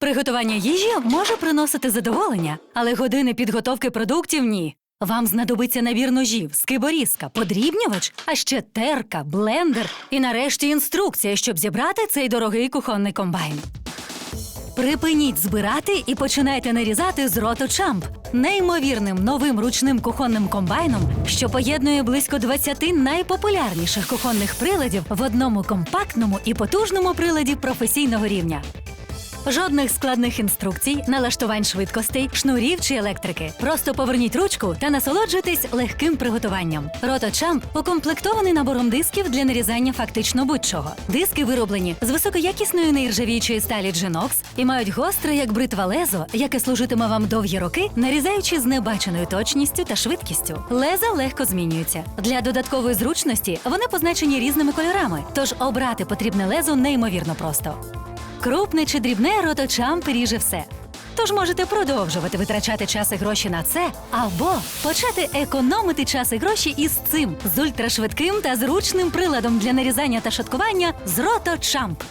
Приготування їжі може приносити задоволення, але години підготовки продуктів ні. Вам знадобиться набір ножів, скиборізка, подрібнювач, а ще терка, блендер і нарешті інструкція, щоб зібрати цей дорогий кухонний комбайн. Припиніть збирати і починайте нарізати з роточамп неймовірним новим ручним кухонним комбайном, що поєднує близько 20 найпопулярніших кухонних приладів в одному компактному і потужному приладі професійного рівня. Жодних складних інструкцій, налаштувань швидкостей, шнурів чи електрики. Просто поверніть ручку та насолоджуйтесь легким приготуванням. Роточамп укомплектований набором дисків для нарізання фактично будь-чого. Диски вироблені з високоякісної нержавіючої сталі Genox і мають гостре, як бритва лезо, яке служитиме вам довгі роки, нарізаючи з небаченою точністю та швидкістю. Леза легко змінюються. Для додаткової зручності вони позначені різними кольорами, тож обрати потрібне лезо неймовірно просто. Крупне чи дрібне роточам пиріже все. Тож можете продовжувати витрачати час і гроші на це, або почати економити час і гроші із цим з ультрашвидким та зручним приладом для нарізання та шаткування з роточамп.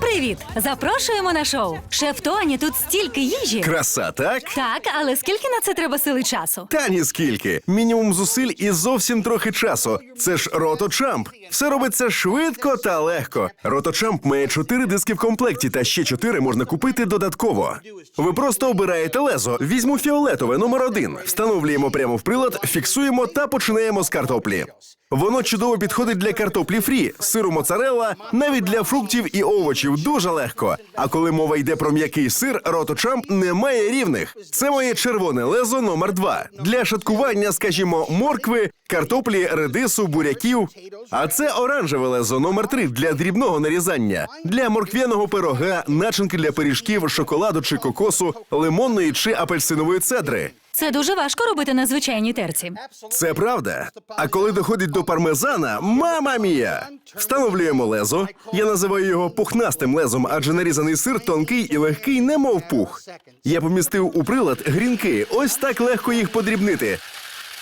Привіт! Запрошуємо на шоу. Шеф Тоні, тут стільки їжі. Краса, так? Так, але скільки на це треба сили часу? Та ні скільки. Мінімум зусиль і зовсім трохи часу. Це ж роточамп. Все робиться швидко та легко. Роточамп має чотири диски в комплекті, та ще чотири можна купити додатково. Ви просто обираєте лезо. Візьму фіолетове номер один. Встановлюємо прямо в прилад, фіксуємо та починаємо з картоплі. Воно чудово підходить для картоплі фрі, сиру моцарелла, навіть для фруктів і овочів дуже легко. А коли мова йде про м'який сир, роточамп не має рівних. Це моє червоне лезо номер 2 для шаткування, скажімо, моркви, картоплі, редису, буряків. А це оранжеве лезо номер 3 для дрібного нарізання, для морквяного пирога, начинки для пиріжків, шоколаду чи кокосу, лимонної чи апельсинової цедри. Це дуже важко робити на звичайній терці. Це правда. А коли доходить до пармезана, мама мія! Встановлюємо лезо. Я називаю його пухнастим лезом, адже нарізаний сир тонкий і легкий, немов пух. Я помістив у прилад грінки. Ось так легко їх подрібнити.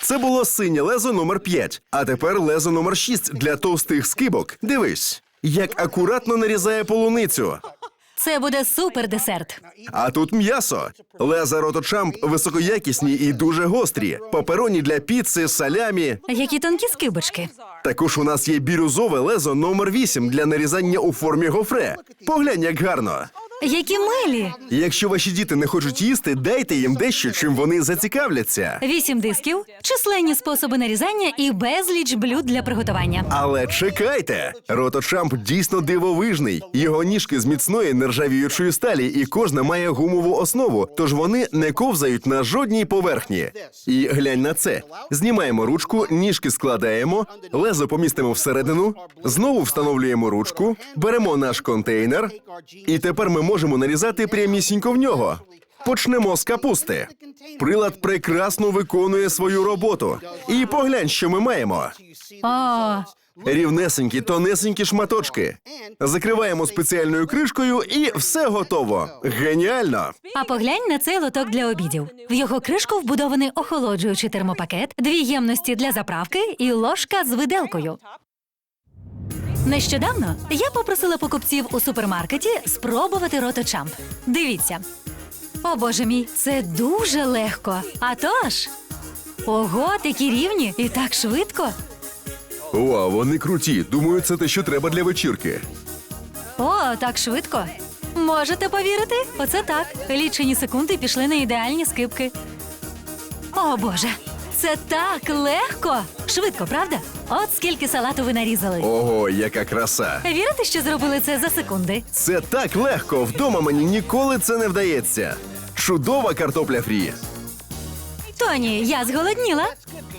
Це було синє лезо номер 5, а тепер лезо номер 6 для товстих скибок. Дивись, як акуратно нарізає полуницю. Це буде супер десерт. А тут м'ясо. Леза роточамп високоякісні і дуже гострі. Папероні для піци, салямі. Які тонкі скибочки. Також у нас є бірюзове лезо номер 8 для нарізання у формі гофре. Поглянь, як гарно. Які милі! Якщо ваші діти не хочуть їсти, дайте їм дещо, чим вони зацікавляться. Вісім дисків, численні способи нарізання і безліч блюд для приготування. Але чекайте, роточамп дійсно дивовижний. Його ніжки з міцної нержавіючої сталі, і кожна має гумову основу, тож вони не ковзають на жодній поверхні. І глянь на це: знімаємо ручку, ніжки складаємо, лезо помістимо всередину, знову встановлюємо ручку, беремо наш контейнер, і тепер ми можемо нарізати прямісінько в нього. Почнемо з капусти. Прилад прекрасно виконує свою роботу. І поглянь, що ми маємо. Рівнесенькі, тонесенькі шматочки. Закриваємо спеціальною кришкою і все готово. Геніально! а поглянь на цей лоток для обідів. В його кришку вбудований охолоджуючий термопакет, дві ємності для заправки і ложка з виделкою. Нещодавно я попросила покупців у супермаркеті спробувати роточамп. Дивіться. О боже мій, це дуже легко. А тож. Ого, такі рівні і так швидко. О, вони круті. Думаю, це те, що треба для вечірки. О, так швидко. Можете повірити? Оце так. Лічені секунди пішли на ідеальні скипки. О Боже, це так легко. Швидко, правда? От скільки салату ви нарізали. Ого, яка краса! Вірите, що зробили це за секунди? Це так легко. Вдома мені ніколи це не вдається. Чудова картопля фрі. Тоні, я зголодніла.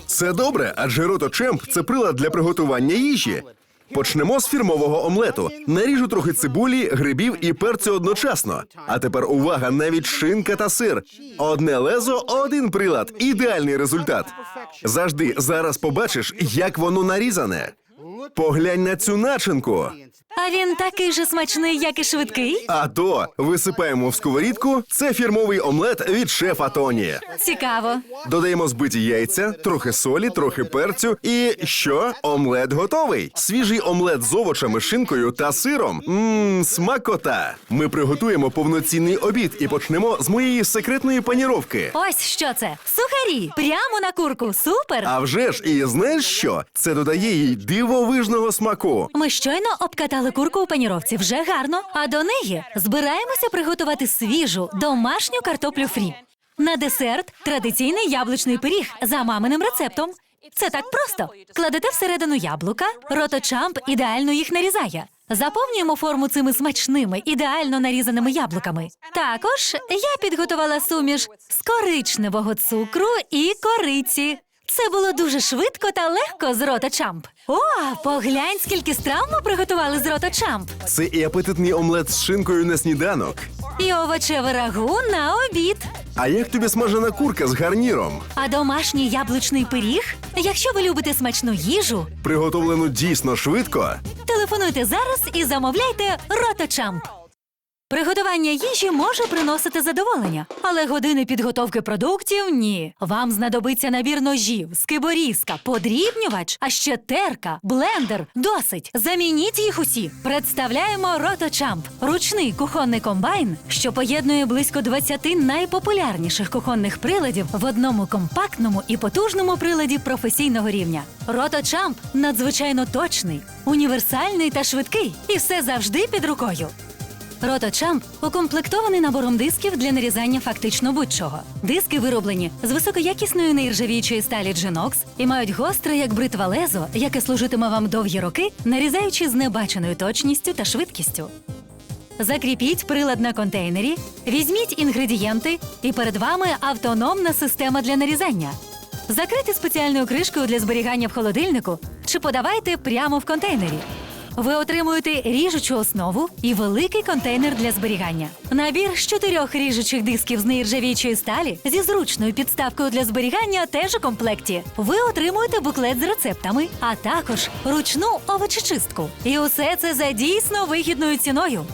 Це добре, адже роточемп це прилад для приготування їжі. Почнемо з фірмового омлету. Наріжу трохи цибулі, грибів і перцю одночасно. А тепер увага, навіть шинка та сир. Одне лезо, один прилад. Ідеальний результат. Завжди зараз побачиш, як воно нарізане. Поглянь на цю начинку. А він такий же смачний, як і швидкий. А то висипаємо в сковорідку. Це фірмовий омлет від шефа Тоні. Цікаво. Додаємо збиті яйця, трохи солі, трохи перцю. І що? Омлет готовий. Свіжий омлет з овочами, шинкою та сиром. Мм, смакота. Ми приготуємо повноцінний обід і почнемо з моєї секретної паніровки. Ось що це. Сухарі. Прямо на курку. Супер. А вже ж, і знаєш що? Це додає їй дивовижного смаку. Ми щойно обкатали курку у паніровці. Вже гарно. А до неї збираємося приготувати свіжу домашню картоплю фрі. На десерт традиційний яблучний пиріг за маминим рецептом. Це так просто. Кладете всередину яблука, роточамп ідеально їх нарізає. Заповнюємо форму цими смачними, ідеально нарізаними яблуками. Також я підготувала суміш з коричневого цукру і кориці. Це було дуже швидко та легко з роточамп. О, поглянь, скільки страв ми приготували з роточамп. Це і апетитний омлет з шинкою на сніданок. І овочеве рагу на обід. А як тобі смажена курка з гарніром? А домашній яблучний пиріг? Якщо ви любите смачну їжу, Приготовлену дійсно швидко. телефонуйте зараз і замовляйте роточамп. Приготування їжі може приносити задоволення, але години підготовки продуктів ні. Вам знадобиться набір ножів, скиборізка, подрібнювач, а ще терка, блендер. Досить. Замініть їх усі. Представляємо роточамп ручний кухонний комбайн, що поєднує близько 20 найпопулярніших кухонних приладів в одному компактному і потужному приладі професійного рівня. Роточамп надзвичайно точний, універсальний та швидкий, і все завжди під рукою. Роточамп укомплектований набором дисків для нарізання фактично будь-чого. Диски вироблені з високоякісної нержавіючої сталі Genox і мають гостре, як бритва лезо, яке служитиме вам довгі роки, нарізаючи з небаченою точністю та швидкістю. Закріпіть прилад на контейнері, візьміть інгредієнти, і перед вами автономна система для нарізання. Закрийте спеціальною кришкою для зберігання в холодильнику чи подавайте прямо в контейнері. Ви отримуєте ріжучу основу і великий контейнер для зберігання. Набір з чотирьох ріжучих дисків з нержавіючої сталі зі зручною підставкою для зберігання теж у комплекті. Ви отримуєте буклет з рецептами, а також ручну овочечистку. І усе це за дійсно вигідною ціною.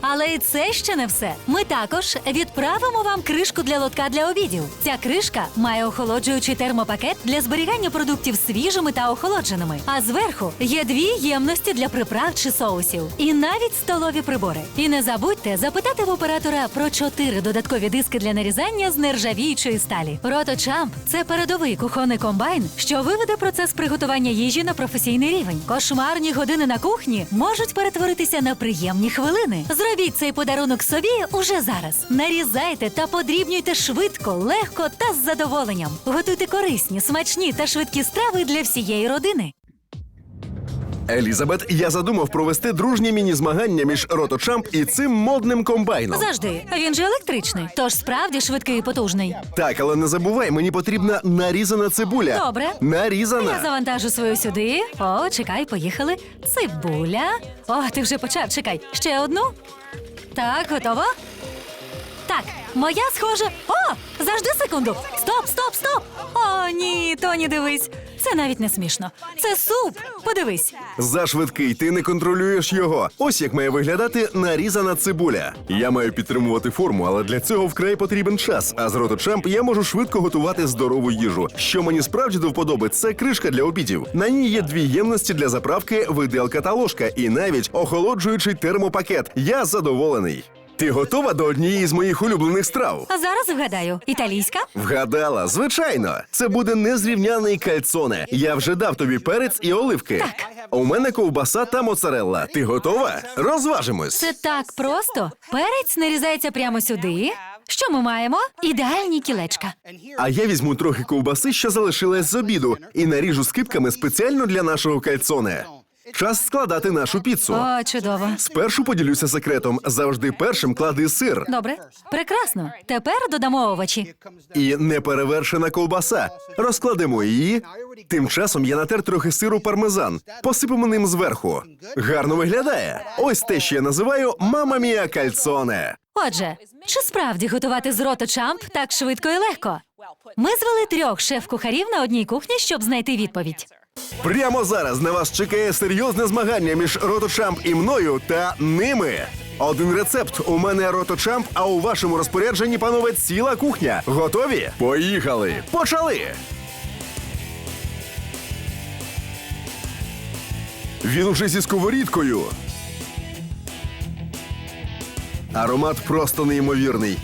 Але і це ще не все. Ми також відправимо вам кришку для лотка для обідів. Ця кришка має охолоджуючий термопакет для зберігання продуктів свіжими та охолодженими. А зверху є дві ємності для приправ чи соусів, і навіть столові прибори. І не забудьте запитати в оператора про чотири додаткові диски для нарізання з нержавіючої сталі. Роточамп це передовий кухонний комбайн, що виведе процес приготування їжі на професійний рівень. Кошмарні години на кухні можуть перетворитися на приємні хвилини. Зробіть цей подарунок собі уже зараз. Нарізайте та подрібнюйте швидко, легко та з задоволенням. Готуйте корисні, смачні та швидкі страви для всієї родини. Елізабет, я задумав провести дружні міні-змагання між Роточамп і цим модним комбайном. Завжди він же електричний, тож справді швидкий і потужний. Так, але не забувай, мені потрібна нарізана цибуля. Добре. Нарізана. Я завантажу свою сюди. О, чекай, поїхали. Цибуля. О, ти вже почав. Чекай, ще одну. Так, готово. Так, моя схоже. О! Завжди секунду. Стоп, стоп, стоп! О, ні, Тоні, дивись. Це навіть не смішно. Це суп. Подивись. Зашвидкий, ти не контролюєш його. Ось як має виглядати нарізана цибуля. Я маю підтримувати форму, але для цього вкрай потрібен час. А з Роточамп я можу швидко готувати здорову їжу. Що мені справді до вподоби, це кришка для обідів. На ній є дві ємності для заправки, виделка та ложка, і навіть охолоджуючий термопакет. Я задоволений. Ти готова до однієї з моїх улюблених страв? А зараз вгадаю. Італійська? Вгадала, звичайно. Це буде незрівняний кальцоне. Я вже дав тобі перець і оливки. Так. У мене ковбаса та моцарелла. Ти готова? Розважимось. Це так просто. Перець нарізається прямо сюди. Що ми маємо? Ідеальні кілечка. А я візьму трохи ковбаси, що залишилась з обіду, і наріжу скипками спеціально для нашого кальцоне. Час складати нашу піцу. О, чудово. Спершу поділюся секретом. Завжди першим клади сир. Добре, прекрасно. Тепер додамо овочі. І неперевершена ковбаса. Розкладемо її. Тим часом я натер трохи сиру пармезан. Посипемо ним зверху. Гарно виглядає. Ось те, що я називаю мама мія кальцоне. Отже, чи справді готувати з роту чамп так швидко і легко? Ми звели трьох шеф-кухарів на одній кухні, щоб знайти відповідь. Прямо зараз на вас чекає серйозне змагання між Роточамп і мною та ними. Один рецепт у мене Роточамп, а у вашому розпорядженні, панове, ціла кухня. Готові? Поїхали! Почали! Він уже зі сковорідкою. Аромат просто неймовірний.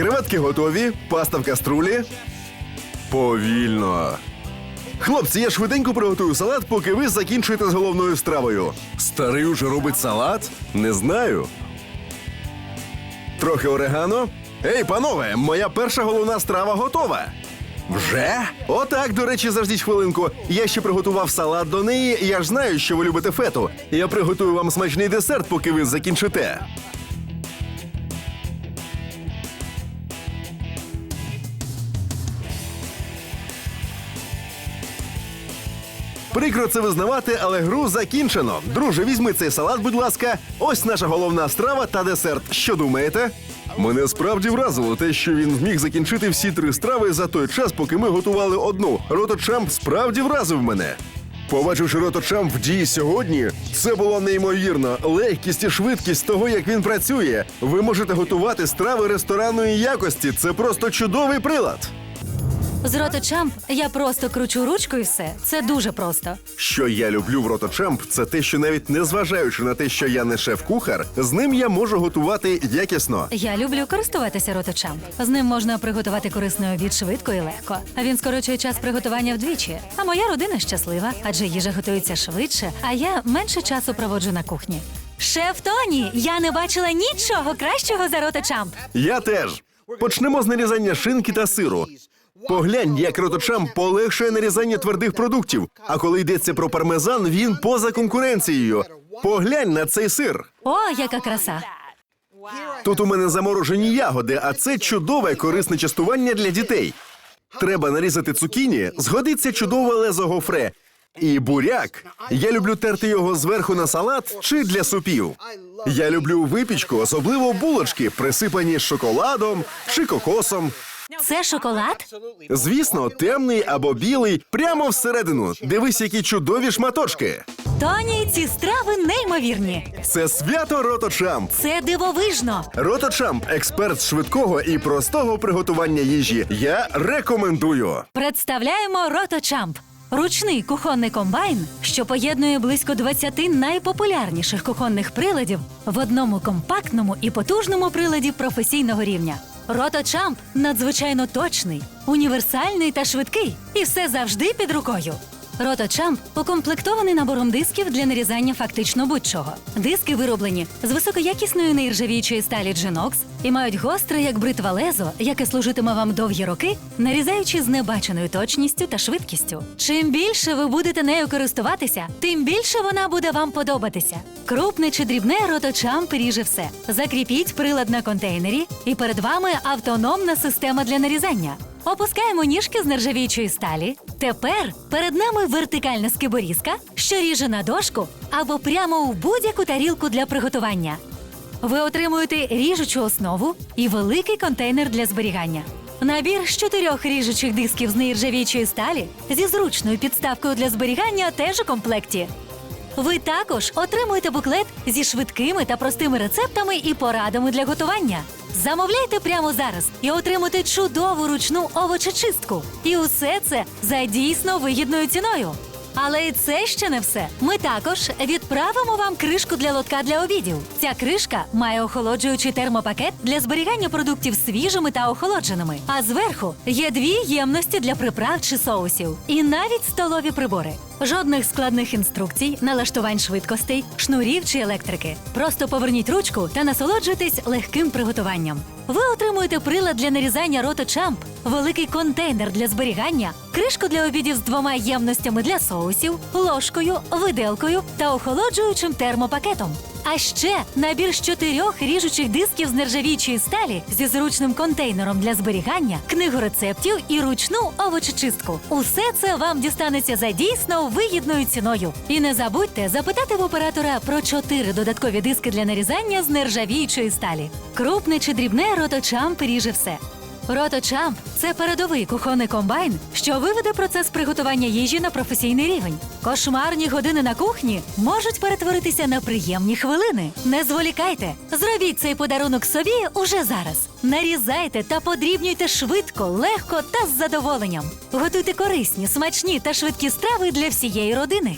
Креветки готові, паста в каструлі. Повільно. Хлопці, я швиденько приготую салат, поки ви закінчуєте з головною стравою. Старий уже робить салат? Не знаю. Трохи орегано. Ей, панове, моя перша головна страва готова. Вже? Отак, до речі, заждіть хвилинку. Я ще приготував салат до неї. Я ж знаю, що ви любите фету. Я приготую вам смачний десерт, поки ви закінчите. Прикро це визнавати, але гру закінчено. Друже, візьми цей салат, будь ласка. Ось наша головна страва та десерт. Що думаєте? Мене справді вразило те, що він зміг закінчити всі три страви за той час, поки ми готували одну. Роточамп справді вразив мене. Побачивши роточамп в дії сьогодні, це було неймовірно. Легкість і швидкість того, як він працює. Ви можете готувати страви ресторанної якості. Це просто чудовий прилад. З роточамп я просто кручу ручку і все. Це дуже просто. Що я люблю в Роточамп, це те, що навіть не зважаючи на те, що я не шеф-кухар, з ним я можу готувати якісно. Я люблю користуватися роточамп. З ним можна приготувати корисний обід швидко і легко. А він скорочує час приготування вдвічі. А моя родина щаслива, адже їжа готується швидше, а я менше часу проводжу на кухні. Шеф Тоні, я не бачила нічого кращого за роточамп. Я теж. Почнемо з нарізання шинки та сиру. Поглянь, як роточамп полегшує нарізання твердих продуктів. А коли йдеться про пармезан, він поза конкуренцією. Поглянь на цей сир. О, яка краса! Тут у мене заморожені ягоди, а це чудове корисне частування для дітей. Треба нарізати цукіні, згодиться чудове лезо гофре. І буряк. Я люблю терти його зверху на салат чи для супів. Я люблю випічку, особливо булочки, присипані шоколадом чи кокосом. Це шоколад? Звісно, темний або білий, прямо всередину. Дивись, які чудові шматочки. Тоні, ці страви неймовірні. Це свято Роточамп. Це дивовижно. Роточамп експерт з швидкого і простого приготування їжі. Я рекомендую. Представляємо роточамп. Ручний кухонний комбайн, що поєднує близько 20 найпопулярніших кухонних приладів в одному компактному і потужному приладі професійного рівня. Роточамп надзвичайно точний, універсальний та швидкий, і все завжди під рукою. Роточамп укомплектований набором дисків для нарізання фактично будь-чого. Диски вироблені з високоякісної нержавіючої сталі Genox і мають гостре, як бритва лезо, яке служитиме вам довгі роки, нарізаючи з небаченою точністю та швидкістю. Чим більше ви будете нею користуватися, тим більше вона буде вам подобатися. Крупне чи дрібне роточамп ріже все. Закріпіть прилад на контейнері, і перед вами автономна система для нарізання. Опускаємо ніжки з нержавіючої сталі. Тепер перед нами вертикальна скиборізка, що ріже на дошку або прямо у будь-яку тарілку для приготування. Ви отримуєте ріжучу основу і великий контейнер для зберігання. Набір з чотирьох ріжучих дисків з нержавіючої сталі зі зручною підставкою для зберігання теж у комплекті. Ви також отримуєте буклет зі швидкими та простими рецептами і порадами для готування. Замовляйте прямо зараз і отримуйте чудову ручну овочечистку. І усе це за дійсно вигідною ціною. Але і це ще не все. Ми також відправимо вам кришку для лотка для обідів. Ця кришка має охолоджуючий термопакет для зберігання продуктів свіжими та охолодженими. А зверху є дві ємності для приправ чи соусів, і навіть столові прибори. Жодних складних інструкцій, налаштувань швидкостей, шнурів чи електрики. Просто поверніть ручку та насолоджуйтесь легким приготуванням. Ви отримуєте прилад для нарізання рота чамп, великий контейнер для зберігання, кришку для обідів з двома ємностями для соусів, ложкою, виделкою та охолоджуючим термопакетом. А ще набір з чотирьох ріжучих дисків з нержавіючої сталі зі зручним контейнером для зберігання, книгу рецептів і ручну овочечистку. Усе це вам дістанеться за дійсно вигідною ціною. І не забудьте запитати в оператора про чотири додаткові диски для нарізання з нержавіючої сталі. Крупне чи дрібне роточамп ріже все. Роточамп це передовий кухонний комбайн, що виведе процес приготування їжі на професійний рівень. Кошмарні години на кухні можуть перетворитися на приємні хвилини. Не зволікайте, зробіть цей подарунок собі уже зараз. Нарізайте та подрібнюйте швидко, легко та з задоволенням. Готуйте корисні, смачні та швидкі страви для всієї родини.